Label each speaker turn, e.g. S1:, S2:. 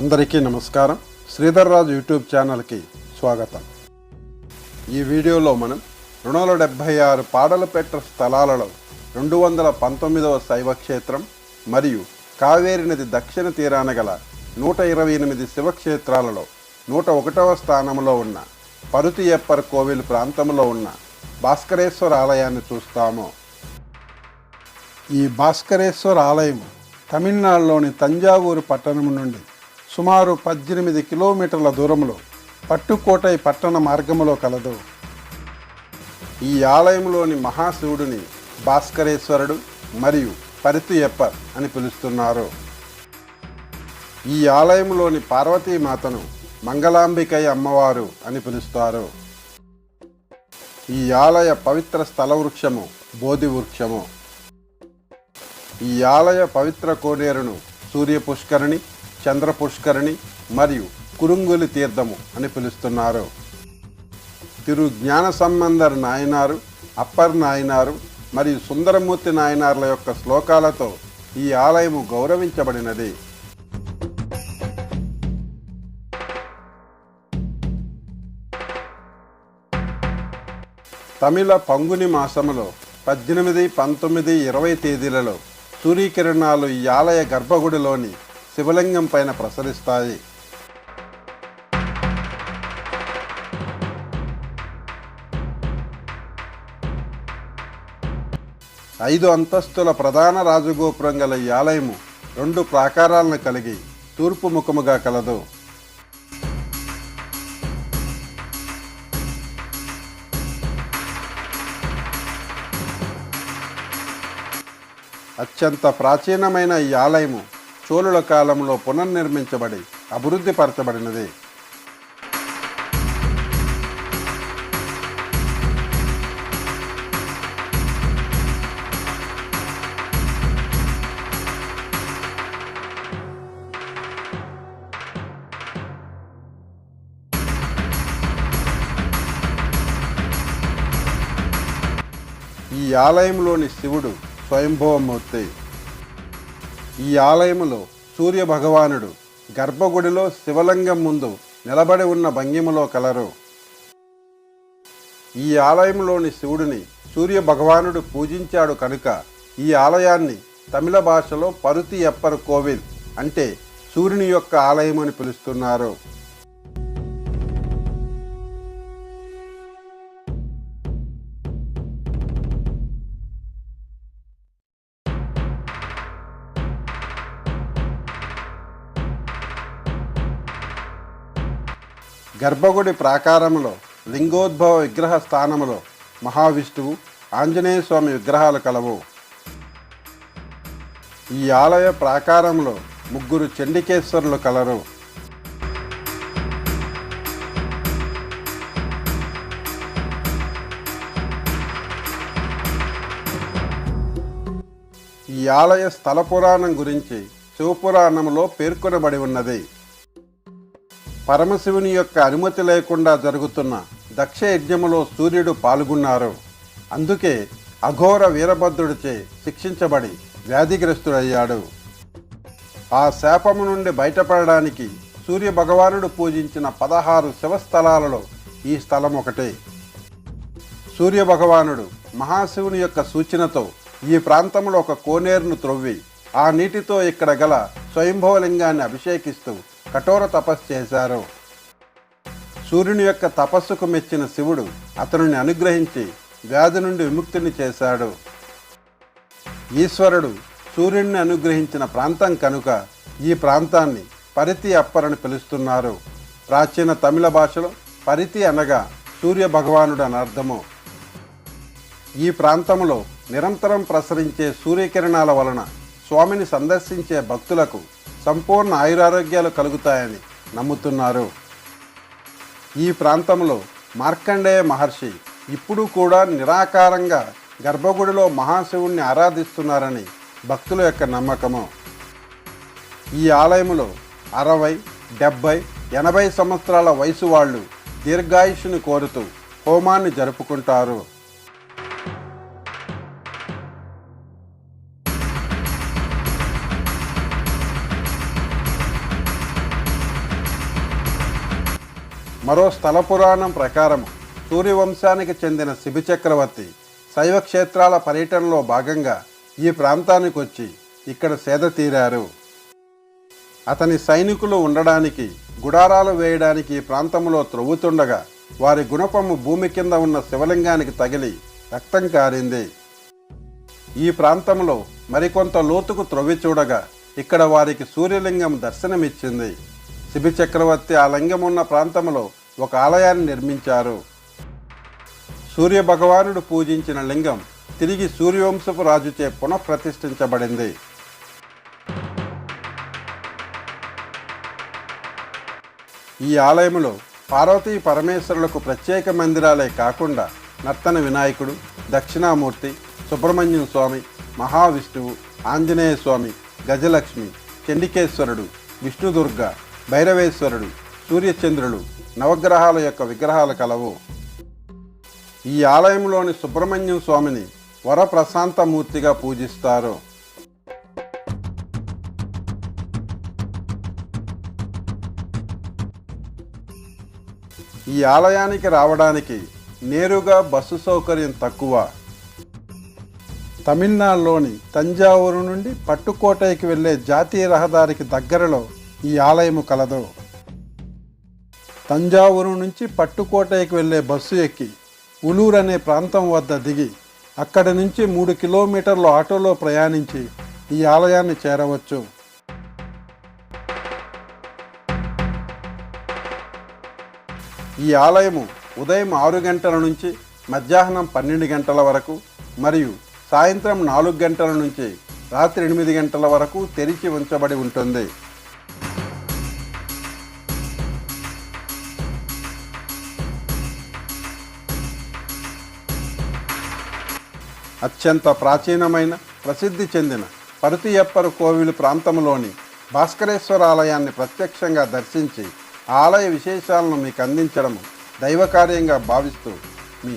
S1: అందరికీ నమస్కారం. శ్రీధర్ రాజు యూట్యూబ్ ఛానల్కి స్వాగతం. ఈ వీడియోలో మనం రెండు వందల డెబ్భై ఆరు పాడలపెట్ట స్థలాలలో రెండు వందల పంతొమ్మిదవ శైవ క్షేత్రం మరియు కావేరి నది దక్షిణ తీరాన గల నూట ఇరవై ఎనిమిది శివక్షేత్రాలలో నూట ఒకటవ స్థానంలో ఉన్న పరుతియప్పర్ కోవిల్ ప్రాంతంలో ఉన్న భాస్కరేశ్వర ఆలయాన్ని చూస్తాము. ఈ భాస్కరేశ్వర ఆలయం తమిళనాడులోని తంజావూరు పట్టణం నుండి సుమారు పద్దెనిమిది కిలోమీటర్ల దూరంలో పట్టుకోటై పట్టణ మార్గములో కలదు. ఈ ఆలయంలోని మహాశివుడిని భాస్కరేశ్వరుడు మరియు పరితుయప్పర్ అని పిలుస్తున్నారు. ఈ ఆలయంలోని పార్వతీమాతను మంగళాంబికై అమ్మవారు అని పిలుస్తారు. ఈ ఆలయ పవిత్ర స్థల వృక్షము బోధి వృక్షము ఈ ఆలయ పవిత్ర కోనేరును సూర్య పుష్కరిణి చంద్ర పుష్కరిణి మరియు కురుంగులి తీర్థము అని పిలుస్తున్నారు. తిరు జ్ఞాన సంబంధర్ నాయనారు అప్పర్ నాయనారు మరియు సుందరమూర్తి నాయనార్ల యొక్క శ్లోకాలతో ఈ ఆలయము గౌరవించబడినది. తమిళ పంగుని మాసములో పద్దెనిమిది పంతొమ్మిది ఇరవై తేదీలలో సూర్యకిరణాలు ఈ ఆలయ గర్భగుడిలోని శివలింగం పైన ప్రసరిస్తాయి. ఐదు అంతస్తుల ప్రధాన రాజగోపురం గల ఈ ఆలయము రెండు ప్రాకారాలను కలిగి తూర్పు ముఖముగా కలదు. అత్యంత ప్రాచీనమైన ఈ ఆలయము చోళుల కాలంలో పునర్నిర్మించబడి అభివృద్ధిపరచబడినది ఈ ఆలయంలోని శివుడు స్వయంభవమూర్తి. ఈ ఆలయములో సూర్య భగవానుడు గర్భగుడిలో శివలింగం ముందు నిలబడి ఉన్న భంగిమలో కలరు. ఈ ఆలయంలోని శివుడిని సూర్య భగవానుడు పూజించాడు కనుక ఈ ఆలయాన్ని తమిళ భాషలో పరుతి ఎప్పర్ కోవిల్ అంటే సూర్యుని యొక్క ఆలయం అని పిలుస్తున్నారు. గర్భగుడి ప్రాకారంలో లింగోద్భవ విగ్రహ స్థానములో మహావిష్ణువు ఆంజనేయ స్వామి విగ్రహాలు కలవు. ఈ ఆలయ ప్రాకారంలో ముగ్గురు చండికేశ్వరులు కలరు. ఈ ఆలయ స్థల పురాణం గురించి శివపురాణంలో పేర్కొనబడి ఉన్నది. పరమశివుని యొక్క అనుమతి లేకుండా జరుగుతున్న దక్ష యజ్ఞములో సూర్యుడు పాల్గొన్నారు. అందుకే అఘోర వీరభద్రుడిచే శిక్షించబడి వ్యాధిగ్రస్తుడయ్యాడు. ఆ శాపము నుండి బయటపడడానికి సూర్య భగవానుడు పూజించిన పదహారు శివస్థలాలలో ఈ స్థలం ఒకటే. సూర్య భగవానుడు మహాశివుని యొక్క సూచనతో ఈ ప్రాంతంలో ఒక కోనేరును త్రొవ్వి ఆ నీటితో ఇక్కడ గల స్వయంభవలింగాన్ని అభిషేకిస్తూ కఠోర తపస్సు చేశారు. సూర్యుని యొక్క తపస్సుకు మెచ్చిన శివుడు అతనిని అనుగ్రహించి వ్యాధి నుండి విముక్తిని చేశాడు. ఈశ్వరుడు సూర్యుడిని అనుగ్రహించిన ప్రాంతం కనుక ఈ ప్రాంతాన్ని పరితి అప్పరని పిలుస్తున్నారు. ప్రాచీన తమిళ భాషలో పరితి అనగా సూర్య భగవానుడు అని అర్థము. ఈ ప్రాంతంలో నిరంతరం ప్రసరించే సూర్యకిరణాల వలన స్వామిని సందర్శించే భక్తులకు సంపూర్ణ ఆయురారోగ్యాలు కలుగుతాయని నమ్ముతున్నారు. ఈ ప్రాంతంలో మార్కండేయ మహర్షి ఇప్పుడు కూడా నిరాకారంగా గర్భగుడిలో మహాశివుణ్ణి ఆరాధిస్తున్నారని భక్తుల యొక్క నమ్మకము. ఈ ఆలయంలో అరవై డెబ్భై ఎనభై సంవత్సరాల వయసు వాళ్ళు దీర్ఘాయుషుని కోరుతూ హోమాన్ని జరుపుకుంటారు. మరో స్థల పురాణం ప్రకారం సూర్యవంశానికి చెందిన శిబి చక్రవర్తి శైవ క్షేత్రాల పర్యటనలో భాగంగా ఈ ప్రాంతానికి వచ్చి ఇక్కడ సేద తీరారు. అతని సైనికులు ఉండడానికి గుడారాలు వేయడానికి ఈ ప్రాంతంలో త్రవ్వుతుండగా వారి గుణపము భూమి కింద ఉన్న శివలింగానికి తగిలి రక్తం కారింది. ఈ ప్రాంతంలో మరికొంత లోతుకు త్రవ్వి చూడగా ఇక్కడ వారికి సూర్యలింగం దర్శనమిచ్చింది. శిబి చక్రవర్తి ఆ లింగం ఉన్న ప్రాంతంలో ఒక ఆలయాన్ని నిర్మించారు. సూర్య భగవానుడు పూజించిన లింగం తిరిగి సూర్యవంశపు రాజుచే పునఃప్రతిష్ఠించబడింది ఈ ఆలయంలో పార్వతీ పరమేశ్వరులకు ప్రత్యేక మందిరాలే కాకుండా నర్తన వినాయకుడు దక్షిణామూర్తి సుబ్రహ్మణ్యం స్వామి మహావిష్ణువు ఆంజనేయ స్వామి గజలక్ష్మి చండికేశ్వరుడు విష్ణుదుర్గ భైరవేశ్వరుడు సూర్యచంద్రుడు నవగ్రహాల యొక్క విగ్రహాలు కలవు. ఈ ఆలయంలోని సుబ్రహ్మణ్యం స్వామిని వరప్రశాంతమూర్తిగా పూజిస్తారు. ఈ ఆలయానికి రావడానికి నేరుగా బస్సు సౌకర్యం తక్కువ. తమిళనాడులోని తంజావూరు నుండి పట్టుకోటైకి వెళ్ళే జాతీయ రహదారికి దగ్గరలో ఈ ఆలయము కలదు. తంజావూరు నుంచి పట్టుకోటైకి వెళ్ళే బస్సు ఎక్కి ఉలూరు అనే ప్రాంతం వద్ద దిగి అక్కడి నుంచి మూడు కిలోమీటర్లు ఆటోలో ప్రయాణించి ఈ ఆలయాన్ని చేరవచ్చు. ఈ ఆలయము ఉదయం ఆరు గంటల నుంచి మధ్యాహ్నం పన్నెండు గంటల వరకు మరియు సాయంత్రం నాలుగు గంటల నుంచి రాత్రి ఎనిమిది గంటల వరకు తెరిచి ఉంచబడి ఉంటుంది. అత్యంత ప్రాచీనమైన ప్రసిద్ధి చెందిన పరుతియప్పరు కోవిలు ప్రాంతంలోని భాస్కరేశ్వర ఆలయాన్ని ప్రత్యక్షంగా దర్శించి ఆలయ విశేషాలను మీకు అందించడం దైవకార్యంగా భావిస్తూ మీ